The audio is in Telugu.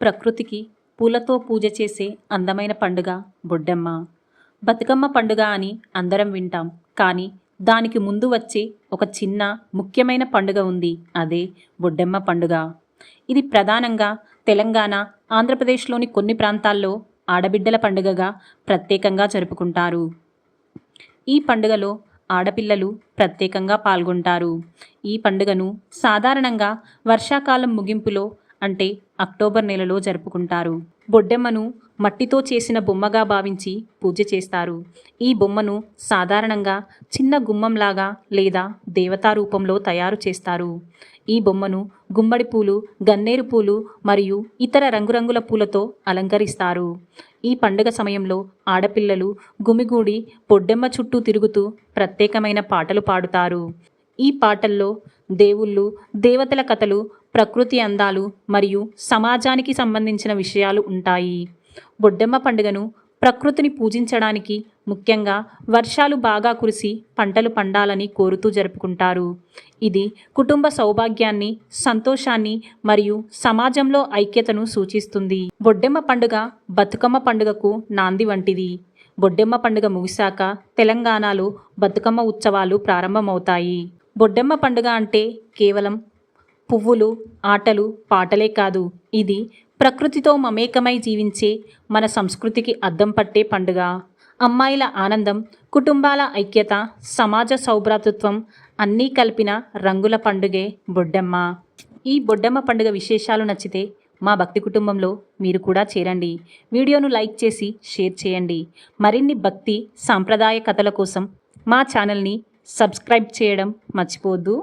ప్రకృతికి పూలతో పూజ చేసే అందమైన పండుగ బొడ్డెమ్మ. బతుకమ్మ పండుగ అని అందరం వింటాం కానీ దానికి ముందు వచ్చే ఒక చిన్న ముఖ్యమైన పండుగ ఉంది. అదే బొడ్డెమ్మ పండుగ. ఇది ప్రధానంగా తెలంగాణ ఆంధ్రప్రదేశ్లోని కొన్ని ప్రాంతాల్లో ఆడబిడ్డల పండుగగా ప్రత్యేకంగా జరుపుకుంటారు. ఈ పండుగలో ఆడపిల్లలు ప్రత్యేకంగా పాల్గొంటారు. ఈ పండుగను సాధారణంగా వర్షాకాలం ముగింపులో అంటే అక్టోబర్ నెలలో జరుపుకుంటారు. బొడ్డెమ్మను మట్టితో చేసిన బొమ్మగా భావించి పూజ చేస్తారు. ఈ బొమ్మను సాధారణంగా చిన్న గుమ్మంలాగా లేదా దేవతా రూపంలో తయారు చేస్తారు. ఈ బొమ్మను గుమ్మడి పూలు గన్నేరు పూలు మరియు ఇతర రంగురంగుల పూలతో అలంకరిస్తారు. ఈ పండుగ సమయంలో ఆడపిల్లలు గుమిగూడి బొడ్డెమ్మ చుట్టూ తిరుగుతూ ప్రత్యేకమైన పాటలు పాడుతారు. ఈ పాటల్లో దేవుళ్ళు దేవతల కథలు ప్రకృతి అందాలు మరియు సమాజానికి సంబంధించిన విషయాలు ఉంటాయి. బొడ్డెమ్మ పండుగను ప్రకృతిని పూజించడానికి ముఖ్యంగా వర్షాలు బాగా కురిసి పంటలు పండాలని కోరుతూ జరుపుకుంటారు. ఇది కుటుంబ సౌభాగ్యాన్ని సంతోషాన్ని మరియు సమాజంలో ఐక్యతను సూచిస్తుంది. బొడ్డెమ్మ పండుగ బతుకమ్మ పండుగకు నాంది వంటిది. బొడ్డెమ్మ పండుగ ముగిశాక తెలంగాణలో బతుకమ్మ ఉత్సవాలు ప్రారంభమవుతాయి. బొడ్డెమ్మ పండుగ అంటే కేవలం పువ్వులు ఆటలు పాటలే కాదు. ఇది ప్రకృతితో మమేకమై జీవించే మన సంస్కృతికి అద్దం పట్టే పండుగ. అమ్మాయిల ఆనందం కుటుంబాల ఐక్యత సమాజ సౌభ్రాతృత్వం అన్నీ కలిపిన రంగుల పండుగే బొడ్డెమ్మ. ఈ బొడ్డెమ్మ పండుగ విశేషాలు నచ్చితే మా భక్తి కుటుంబంలో మీరు కూడా చేరండి. వీడియోను లైక్ చేసి షేర్ చేయండి. మరిన్ని భక్తి సాంప్రదాయ కథల కోసం మా ఛానల్ని సబ్స్క్రైబ్ చేయడం మర్చిపోద్దు